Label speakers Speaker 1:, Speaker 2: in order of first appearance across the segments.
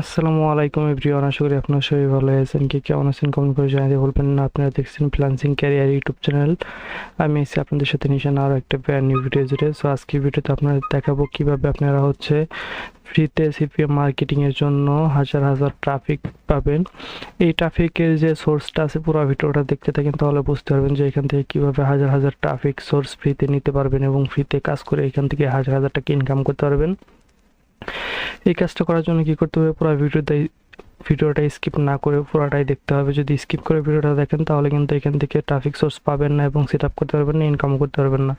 Speaker 1: আসসালামু আলাইকুম এভরিওয়ান, আশা করি আপনারা সবাই ভালো আছেন। কি কেমন আছেন কমেন্ট করে জানাতে বলবেন না। আপনারা দেখছেন ফ্রিল্যান্সিং ক্যারিয়ার ইউটিউব চ্যানেল আমি এসে আপনাদের সাথে নিশান আরও একটা ব্র্যান্ড নিউ ভিডিও জুড়ে সো আজকে ভিডিওতে আপনাদের দেখাবো কীভাবে আপনারা হচ্ছে ফ্রিতে সিপিএম মার্কেটিংয়ের জন্য হাজার হাজার ট্রাফিক পাবেন। এই ট্রাফিকের যে সোর্সটা আছে, পুরো ভিডিওটা দেখতে থাকেন, তাহলে বুঝতে পারবেন যে এখান থেকে কীভাবে হাজার হাজার ট্রাফিক সোর্স ফ্রিতে নিতে পারবেন এবং ফ্রিতে কাজ করে এখান থেকে হাজার হাজার টাকা ইনকাম করতে পারবেন। এই কাজটা করার জন্য কি করতে হবে? পুরো ভিডিওটাই ভিডিওটা স্কিপ না করে পুরোটাই দেখতে হবে। যদি স্কিপ করে ভিডিওটা দেখেন, তাহলে কিন্তু এখান থেকে ট্রাফিক সোর্স পাবেন না এবং সেট আপ করতে পারবেন না ইনকাম করতে পারবেন না।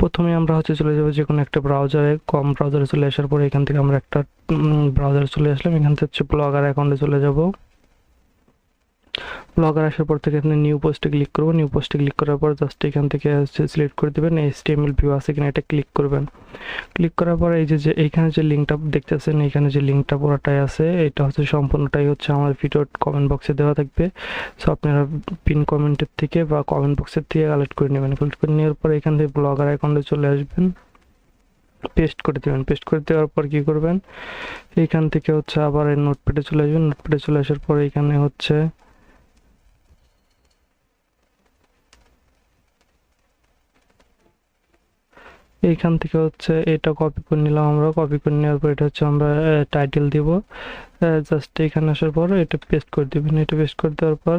Speaker 1: প্রথমে আমরা হচ্ছে চলে যাব যে কোনো একটা ব্রাউজারে কম ব্রাউজারে চলে আসার পরে এখান থেকে আমরা একটা ব্রাউজারে চলে আসলাম। এখান থেকে হচ্ছে ব্লগার অ্যাকাউন্টে চলে যাব। ব্লগার আসার পর থেকে এখানে নিউ পোস্টে ক্লিক করব নিউ পোস্টে ক্লিক করার পর জাস্ট এখান থেকে সিলেক্ট করে দেবেন এইচ এল ভিউ আছে কিনা এটা ক্লিক করবেন। ক্লিক করার পর এই যে এইখানে যে লিঙ্কটা দেখতেছেন এখানে যে লিঙ্কটা পুরোটাই আছে, এটা হচ্ছে সম্পূর্ণটাই হচ্ছে আমার ভিডিওর কমেন্ট বক্সে দেওয়া থাকবে। সো আপনারা পিন কমেন্টের থেকে বা কমেন্ট বক্সের থেকে কালেক্ট করে নেবেন। কালেক্ট করে নেওয়ার পর এখান থেকে ব্লগার অ্যাকাউন্টে চলে আসবেন। পেস্ট করে দেবেন। পেস্ট করে দেওয়ার পর কী করবেন? এইখান থেকে হচ্ছে আবার নোটপ্যাডে চলে আসবেন। নোটপ্যাডে চলে আসার পর এখানে হচ্ছে এইখান থেকে হচ্ছে এটা কপি করে নিলাম আমরা। কপি করে নেওয়ার পর এটা হচ্ছে আমরা টাইটেল দিব। জাস্ট এখানে আসার পর এটা পেস্ট করে দিবেন। এটা পেস্ট করে দেওয়ার পর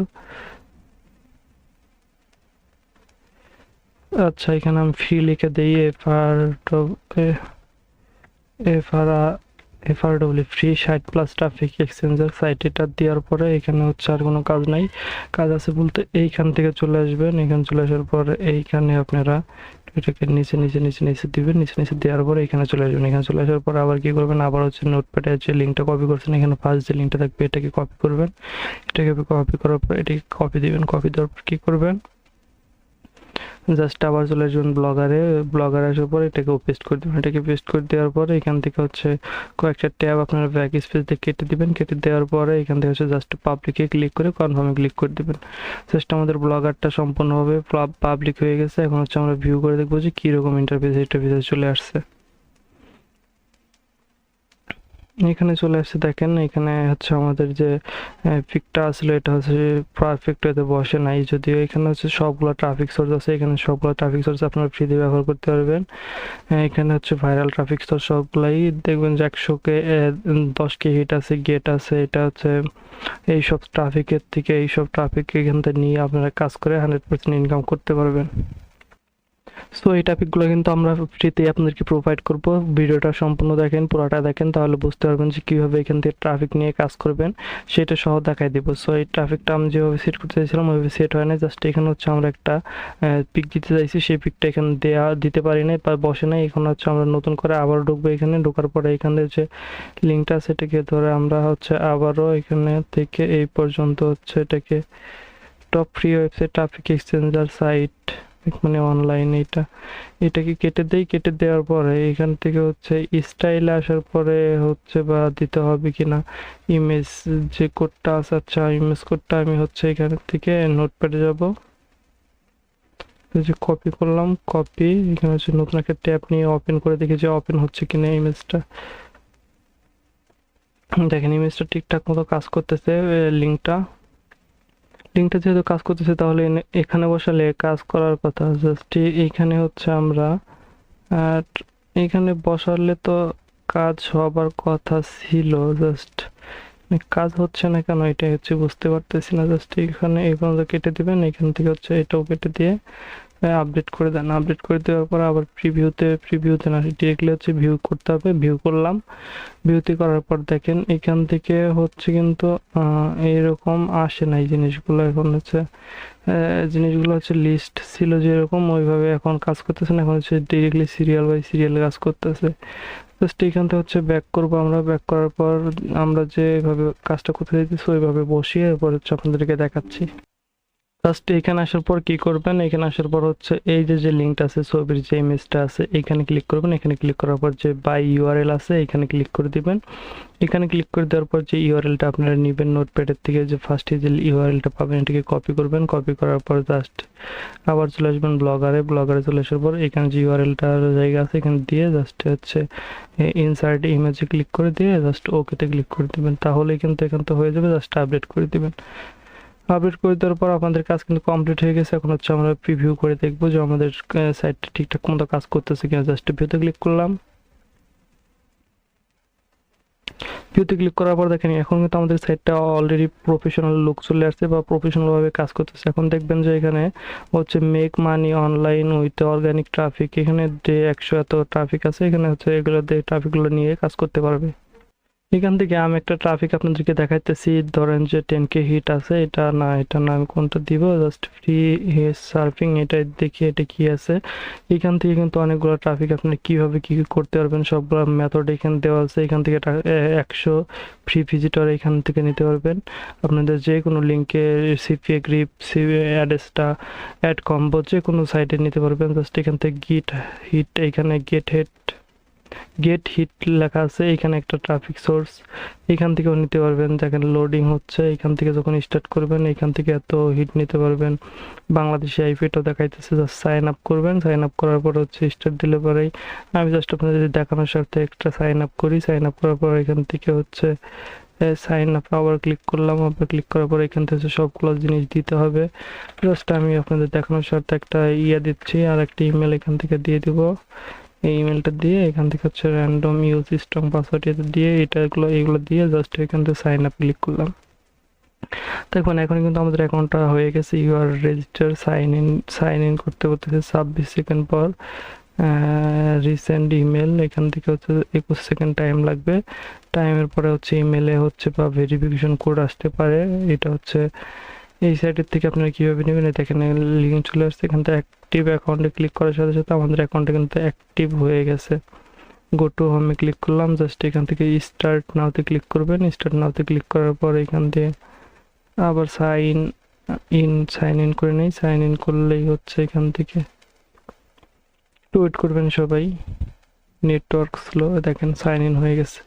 Speaker 1: আচ্ছা এখানে আমি ফ্রি লিখে দিই। F R F R F R W free ষাট প্লাস ট্রাফিক এক্সচেঞ্জার সাইট এটা দেওয়ার পরে এখানে হচ্ছে আর কোনো কাজ নাই। কাজ আছে বলতে এইখান থেকে চলে আসবেন। এখানে চলে আসার পর এইখানে আপনারা এটাকে নিচে নিচে নিচে নিচে দিবেন নিচে নিচে দেওয়ার পরে এখানে চলে আসবেন। এখানে চলে আসার পর আবার কি করবেন? আবার হচ্ছে নোটপ্যাডে যে লিঙ্কটা কপি করছেন, এখানে ফার্স্ট যে লিঙ্কটা থাকবে, এটাকে কপি করবেন। এটাকে কপি করার পর এটাকে কপি দিবেন। কপি দেওয়ার পর কী করবেন? জাস্ট আবার চলে আসবেন ব্লগারে ব্লগার আসার পরে এটাকে পেস্ট করে দেবেন। এটাকে পেস্ট করে দেওয়ার পরে এখান থেকে হচ্ছে কয়েকটা ট্যাব আপনারা ব্যাক স্পেস দিয়ে কেটে দেবেন। কেটে দেওয়ার পরে এখান থেকে হচ্ছে জাস্ট পাবলিকে ক্লিক করে কনফার্মে ক্লিক করে দেবেন। জাস্ট আমাদের ব্লগারটা সম্পূর্ণভাবে পাবলিক হয়ে গেছে। এখন হচ্ছে আমরা ভিউ করে দেখব যে কীরকম ইন্টারফেস ইন্টারফেসে চলে আসছে। এখানে চলে আসছে, দেখেন, এখানে হচ্ছে আমাদের যে পিকটা আসলে এটা হচ্ছে পারফেক্ট ওয়েতে বসে নাই। যদিও এখানে হচ্ছে সবগুলো ট্রাফিক সোর্স আছে, এখানে সবগুলো ট্রাফিক সোর্স আপনারা ফ্রিতে ব্যবহার করতে পারবেন। এখানে হচ্ছে ভাইরাল ট্রাফিক সোর্স সবগুলাই, দেখবেন যে একশোকে দশ কে হিট আছে গেট আছে, এটা হচ্ছে এইসব ট্রাফিকের থেকে এইসব ট্রাফিক এখান থেকে নিয়ে আপনারা কাজ করে হান্ড্রেড পার্সেন্ট ইনকাম করতে পারবেন। সো এই টপিকগুলো কিন্তু আমরা ফ্রিতে আপনাদেরকে প্রোভাইড করব। ভিডিওটা সম্পূর্ণ দেখেন, পুরোটা দেখেন, তাহলে বুঝতে পারবেন যে কীভাবে এখান থেকে ট্রাফিক নিয়ে কাজ করবেন, সেটা সহ দেখাই দেবো। সো এই ট্রাফিকটা আমি যেভাবে সেট করতে চাইছিলাম, ওইভাবে সেট হয় না জাস্ট এখানে হচ্ছে আমরা একটা পিক দিতে চাইছি। সেই পিকটা এখানে দেওয়া দিতে পারি না বা বসে নাই। এখন হচ্ছে আমরা নতুন করে আবার ঢুকবো এখানে। ঢোকার পরে এখানে যে লিঙ্কটা সেটাকে ধরে আমরা হচ্ছে আবারও এখানে থেকে এই পর্যন্ত হচ্ছে এটাকে top free website traffic exchanger site মানে অনলাইন এটা, এটাকে কেটে দেই, কেটে দেওয়ার পরে এখান থেকে হচ্ছে স্টাইলে আসার পরে হচ্ছে বা দিতে হবে কিনা ইমেজ যে কোডটা আছে আচ্ছা ইমেজ কোডটা আমি হচ্ছে এখান থেকে নোটপ্যাডে যাব। যে কপি করলাম কপি এখানে হচ্ছে নতুন একটা ট্যাব নিয়ে ওপেন করে দেখি যে ওপেন হচ্ছে কিনা ইমেজটা দেখেন ইমেজটা ঠিকঠাক মতো কাজ করতেছে লিঙ্কটা লিঙ্কটা যেহেতু কাজ করতেছে, তাহলে এখানে বসালে কাজ করার কথা। জাস্ট এইখানে হচ্ছে আমরা, আর এখানে বসালে তো কাজ হবার কথা ছিল। জাস্ট কাজ হচ্ছে না কেন, এটাই হচ্ছে বুঝতে পারতেছি না। জাস্ট এখানে এই পর্যন্ত কেটে দিবেন এখান থেকে হচ্ছে এটাও কেটে দিয়ে আপডেট করে দেন। আপডেট করে দেওয়ার পর আবার প্রিভিউতে প্রিভিউতে না ডিরেক্টলি হচ্ছে ভিউ করতে হবে ভিউ করলাম। ভিউতে করার পর দেখেন, এখান থেকে হচ্ছে কিন্তু এইরকম আসে না এই জিনিসগুলো। এখন হচ্ছে জিনিসগুলো হচ্ছে লিস্ট ছিল যেরকম, ওইভাবে এখন কাজ করতেছে না। এখন হচ্ছে ডিরেক্টলি সিরিয়াল বাই সিরিয়াল কাজ করতেছে। জাস্ট এখান থেকে হচ্ছে ব্যাক করব আমরা। ব্যাক করার পর আমরা যেভাবে কাজটা করতে চাইতেছি, ওইভাবে বসিয়ে এরপর হচ্ছে আপনাদেরকে দেখাচ্ছি। জাস্ট এখানে আসার পর কি করবেন? এখানে আসার পর হচ্ছে এই যে যে লিঙ্কটা আছে, ছবির যে ইমেজটা আছে, এখানে ক্লিক করবেন। এখানে ক্লিক করার পর যে বাই ইউআরএল আছে, এখানে ক্লিক করে দিবেন। এখানে ক্লিক করে দেওয়ার পর যে ইউআরএলটা আপনারা নেবেন নোটপ্যাডের থেকে, যে ফার্স্টে যে ইউআরএলটা পাবেন, এটাকে কপি করবেন। কপি করার পর জাস্ট আবার চলে আসবেন ব্লগারে ব্লগারে চলে আসার পর এখানে যে ইউআরএলটার জায়গা আছে, এখানে দিয়ে জাস্ট হচ্ছে ইনসার্ট ইমেজে ক্লিক করে দিয়ে জাস্ট ওকেতে ক্লিক করে দিবেন। তাহলে কিন্তু এখান তো হয়ে যাবে। জাস্ট আপডেট করে দিবেন। আপডেট করে দেওয়ার পর আপনাদের কাজ কিন্তু কমপ্লিট হয়ে গেছে। এখন হচ্ছে আমরা প্রিভিউ করে দেখব যে আমাদের সাইটটা ঠিকঠাক মতো কাজ করতেছে কিনা। জাস্ট ভিউতে ক্লিক করলাম। ভিউতে ক্লিক করার পর দেখেন, এখন কিন্তু আমাদের সাইটটা অলরেডি প্রফেশনাল লুক চলে আসছে বা প্রফেশনালভাবে কাজ করতেছে। এখন দেখবেন যে এখানে হচ্ছে make money online with organic traffic এখানে যে একশো এত ট্রাফিক আছে, এখানে হচ্ছে এগুলো দিয়ে ট্রাফিকগুলো নিয়ে কাজ করতে পারবে। এখান থেকে আমি একটা ট্রাফিক আপনাদেরকে দেখাইতেছি। ধরেন যে টেন কে হিট আছে, এটা না এটা না, আমি কোনটা দিব? জাস্ট ফ্রি সার্ফিং এটা দেখি এটা কি আছে। এখান থেকে কিন্তু অনেকগুলো ট্রাফিক আপনি কীভাবে কি করতে পারবেন, সবগুলো মেথড এখানে দেওয়া আছে। এখান থেকে একশো ফ্রি ভিজিটর এখান থেকে নিতে পারবেন। আপনাদের যে কোনো লিঙ্কে সিপিএ গ্রিপ সিপি অ্যাড্রেসটা অ্যাড কম্বো যে কোনো সাইটে নিতে পারবেন। জাস্ট এখান থেকে গিট হিট এখানে গেট হেড গেট হিট লেখা আছে, এখানে একটা ট্রাফিক সোর্স এখান থেকেও নিতে পারবেন। দেখেন লোডিং হচ্ছে, এখান থেকে যখন স্টার্ট করবেন, এখান থেকে এত হিট নিতে পারবেন। বাংলাদেশি আইপিটা দেখাইতেছে জাস্ট সাইন আপ করবেন। সাইন আপ করার পর হচ্ছে স্টার্ট দিলে পরেই আমি জাস্ট আপনাদের দেখানোর স্বার্থে একটা সাইন আপ করি সাইন আপ করার পর এখান থেকে হচ্ছে সাইন আপ আবার ক্লিক করলাম, আবার ক্লিক করার পর এখান থেকে সবগুলো জিনিস দিতে হবে। জাস্ট আমি আপনাদের দেখানোর স্বার্থে একটা ইয়ে দিচ্ছি আর একটা ইমেল এখান থেকে দিয়ে দিব। এই ইমেলটা দিয়ে, এখান থেকে হচ্ছে র্যান্ডম ইউজ স্ট্রং পাসওয়ার্ড দিয়ে এটাগুলো এগুলো দিয়ে জাস্ট এখান থেকে সাইন আপ ক্লিক করলাম। দেখুন, এখন কিন্তু আমাদের অ্যাকাউন্টটা হয়ে গেছে you are register sign in sign in করতে করতেছে ছাব্বিশ সেকেন্ড পর রিসেন্ট ইমেল এখান থেকে হচ্ছে একুশ সেকেন্ড টাইম লাগবে। টাইমের পরে হচ্ছে ইমেলে হচ্ছে বা ভেরিফিকেশন কোড আসতে পারে। এটা হচ্ছে এই সাইটের থেকে আপনারা কীভাবে নেবেন এটা এখানে লিঙ্ক চলে আসছে। এখান থেকে অ্যাক্টিভ অ্যাকাউন্টে ক্লিক করার সাথে সাথে আমাদের অ্যাকাউন্টে কিন্তু অ্যাক্টিভ হয়ে গেছে। গো টু হোমে ক্লিক করলাম জাস্ট এখান থেকে স্টার্ট নাওতে ক্লিক করবেন। স্টার্ট নাওতে ক্লিক করার পর এখান দিয়ে আবার সাইন ইন সাইন ইন করে নেই। সাইন ইন করলেই হচ্ছে এখান থেকে। একটু ওয়েট করবেন সবাই। নেটওয়ার্ক স্লো দেখেন সাইন ইন হয়ে গেছে।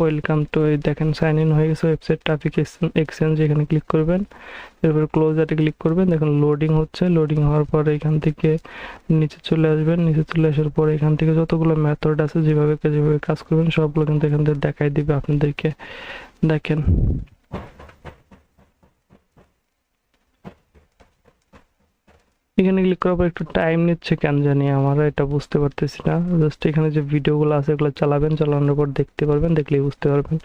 Speaker 1: ওয়েলকাম টু এই দেখেন সাইন ইন হয়ে গেছে ওয়েবসাইট ট্রাফিক এক্সচেঞ্জ এখানে ক্লিক করবেন। এরপর ক্লোজ আটে ক্লিক করবেন। দেখুন লোডিং হচ্ছে। লোডিং হওয়ার পর এখান থেকে নিচে চলে আসবেন। নিচে চলে আসার পর এখান থেকে যতগুলো মেথড আছে যেভাবে যেভাবে কাজ করবেন, সবগুলো কিন্তু এখান থেকে দেখাই দিবে আপনাদেরকে। দেখেন এখানে ক্লিক করার পর একটু টাইম নিচ্ছে কেন জানি আমরা এটা বুঝতে পারতেছি না। জাস্ট এখানে যে ভিডিওগুলো আছে এগুলো চালাবেন, চালানোর পর দেখতে পারবেন, দেখলেই বুঝতে পারবেন।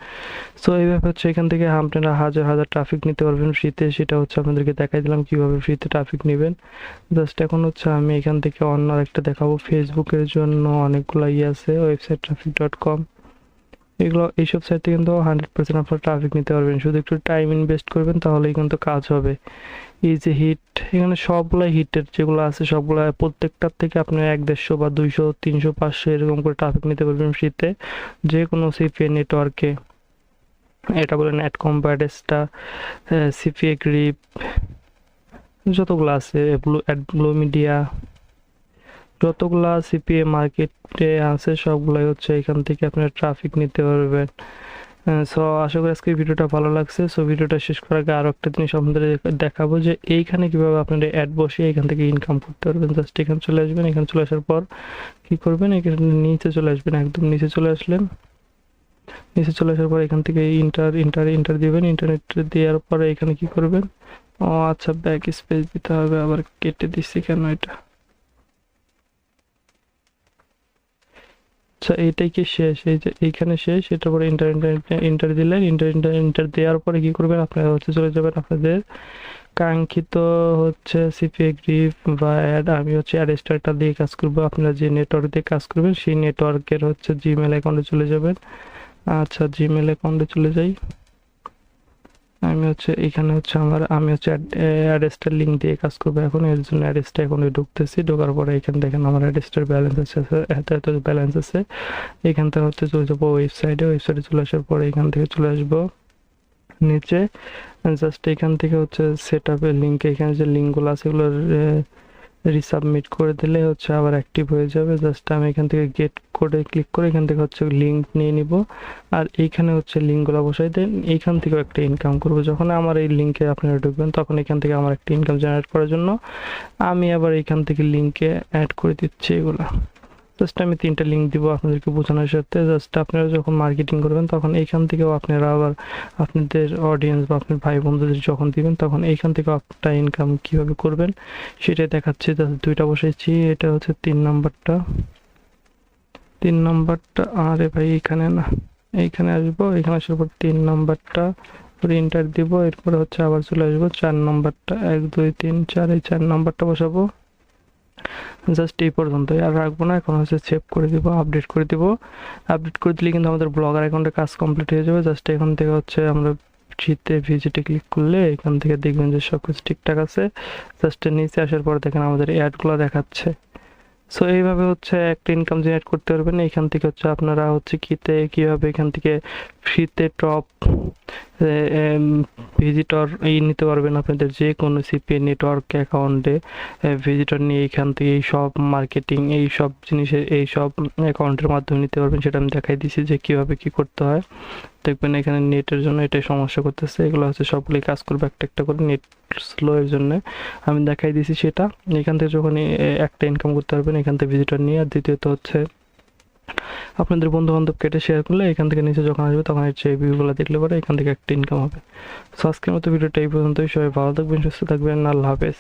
Speaker 1: সো এইভাবে হচ্ছে এখান থেকে আপনারা হাজার হাজার ট্রাফিক নিতে পারবেন ফ্রিতে সেটা হচ্ছে আপনাদেরকে দেখাই দিলাম কীভাবে ফ্রিতে ট্রাফিক নেবেন। জাস্ট এখন হচ্ছে আমি এখান থেকে অন্য আরেকটা দেখাবো। ফেসবুকের জন্য অনেকগুলো ইয়ে আছে ওয়েবসাইট ট্রাফিক ডট কম এগুলো, এইসব সাইট থেকে কিন্তু হান্ড্রেড পার্সেন্ট আপনার ট্রাফিক নিতে পারবেন। শুধু একটু টাইম ইনভেস্ট করবেন, তাহলেই কিন্তু কাজ হবে। এই যে হিট এখানে সবগুলো হিটের যেগুলো আছে, সবগুলো প্রত্যেকটার থেকে আপনি এক দেড়শো বা দুইশো, তিনশো, পাঁচশো এরকম করে ট্রাফিক নিতে পারবেন ফ্রিতে যে কোনো সিপিএ নেটওয়ার্কে এটা বলেন অ্যাড কম্পারেসটা সিপিএ গ্রিপ যতগুলো আছে ব্লু মিডিয়া যতগুলা সিপিএ মার্কেটে আছে, সবগুলাই হচ্ছে এখান থেকে আপনারা ট্রাফিক নিতে পারবেন। সো আশা করি আজকে ভিডিওটা ভালো লাগছে। সো ভিডিওটা শেষ করার আগে আরও একটা জিনিস আপনাদের দেখাবো যে, এইখানে কীভাবে আপনারা অ্যাড বসিয়ে এখান থেকে ইনকাম করতে পারবেন। জাস্ট এখানে চলে আসবেন। এখানে চলে আসার পর কী করবেন? এখানে নিচে চলে আসবেন, একদম নিচে চলে আসলেন। নিচে চলে আসার পর এখান থেকে ইন্টার ইন্টার ইন্টার দিবেন। ইন্টারনেট দেওয়ার পরে এখানে কি করবেন? ও আচ্ছা ব্যাক স্পেস দিতে হবে। আবার কেটে দিচ্ছি কেন এটা? আচ্ছা এটাই কি শেষ? এই যে এইখানে শেষ? এটার পরে ইন্টার ইন্টার দিলেন। ইন্টার ইন্টার ইন্টার দেওয়ার পরে কি করবেন? আপনারা হচ্ছে চলে যাবেন আপনাদের কাঙ্ক্ষিত হচ্ছে সিপিএ গ্রিপ বা অ্যাড আমি হচ্ছে অ্যাড স্টারটা দিয়ে কাজ করব। আপনারা যে নেটওয়ার্ক দিয়ে কাজ করবেন, সেই নেটওয়ার্কের হচ্ছে জিমেল অ্যাকাউন্টে চলে যাবেন। আচ্ছা জিমেল অ্যাকাউন্টে চলে যাই। আমি হচ্ছে, এখানে হচ্ছে আমার, আমি হচ্ছে অ্যাড্রেসটার লিঙ্ক দিয়ে কাজ করব এখন। এর জন্য অ্যাড্রেসটা এখন ঢুকতেছি। ঢোকার পরে এখানে দেখেন আমার অ্যাড্রেসটার ব্যালেন্স আছে এত এত ব্যালেন্স আছে। এখান থেকে হচ্ছে চলে যাব ওয়েবসাইটে ওয়েবসাইটে চলে আসার পরে এখান থেকে চলে আসব নিচে। জাস্ট এখান থেকে হচ্ছে সেট আপের লিঙ্ক এখানে যে লিঙ্কগুলো আছে এগুলো রিসাবমিট করে দিলে হচ্ছে আবার অ্যাক্টিভ হয়ে যাবে। জাস্ট আমি এখান থেকে গেট কোডে ক্লিক করে এখান থেকে হচ্ছে লিঙ্ক নিয়ে নিব। আর এইখানে হচ্ছে লিঙ্কগুলো বসাই দেন। এইখান থেকেও একটা ইনকাম করব। যখন আমার এই লিঙ্কে আপনারা ঢুকবেন, তখন এখান থেকে আমার একটা ইনকাম জেনারেট করার জন্য আমি আবার এইখান থেকে লিঙ্কে অ্যাড করে দিচ্ছি এগুলো। জাস্ট আমি তিনটা লিঙ্ক দিব আপনাদেরকে বোঝানোর সাথে। জাস্ট আপনারা যখন মার্কেটিং করবেন, তখন এইখান থেকেও আপনারা আবার আপনাদের অডিয়েন্স বা আপনার ভাই বন্ধুদের যখন দিবেন, তখন এইখান থেকে একটা ইনকাম কীভাবে করবেন, সেটাই দেখাচ্ছি। জাস্ট দুইটা বসেছি এটা হচ্ছে তিন নাম্বারটা। তিন নাম্বারটা, আরে ভাই এখানে না। এইখানে আসব। এখানে আসার পর তিন নাম্বারটা প্রিন্টার দিব। এরপরে হচ্ছে আবার চলে আসব। চার নাম্বারটা, এক, দুই, তিন, চার। এই চার নাম্বারটা বসাবো। জাস্ট এই পর্যন্তই। আর রাখব না, এখন হচ্ছে সেভ করে দিব আপডেট করে দিব। আপডেট করে দিলে কিন্তু আমাদের ব্লগার অ্যাকাউন্টে কাজ কমপ্লিট হয়ে যাবে। জাস্ট এখান থেকে হচ্ছে আমরা শীতে ভিজিটে ক্লিক করলে এখান থেকে দেখবেন যে সব কিছু ঠিকঠাক আছে। জাস্ট নিচে আসার পর দেখেন আমাদের অ্যাডগুলো দেখাচ্ছে। সো এইভাবে হচ্ছে একটা ইনকাম জেনারেট করতে পারবেন। এখান থেকে হচ্ছে আপনারা হচ্ছে কিতে, কীভাবে এখান থেকে ফ্রিতে টপ ভিজিটর এই নিতে পারবেন আপনাদের যে কোনো সিপি নেটওয়ার্ক অ্যাকাউন্টে ভিজিটর নিয়ে এখান থেকে এই সব মার্কেটিং এই সব জিনিসের, এই সব অ্যাকাউন্টের মাধ্যমে নিতে পারবেন। সেটা আমি দেখাই দিছি যে কীভাবে কী করতে হয়। দেখবেন এখানে নেটের জন্য এটাই সমস্যা করতেছে। এগুলো হচ্ছে সবগুলোই কাজ করবে একটা একটা করে নেট স্লো এর জন্য। আমি দেখাই দিছি সেটা। এখান থেকে যখন একটা ইনকাম করতে পারবেন, এখান থেকে ভিজিটর নিয়ে। আর দ্বিতীয়ত হচ্ছে আপনাদের বন্ধু বান্ধব কেটে শেয়ার করলে এখান থেকে নিচে যখন আসবে তখন হচ্ছে এই ভিউগুলো দেখলে পরে এখান থেকে একটা ইনকাম হবে। সো আজকের মতো ভিডিওটা এই পর্যন্তই। সবাই ভালো থাকবেন, সুস্থ থাকবেন। আল্লাহ হাফেজ।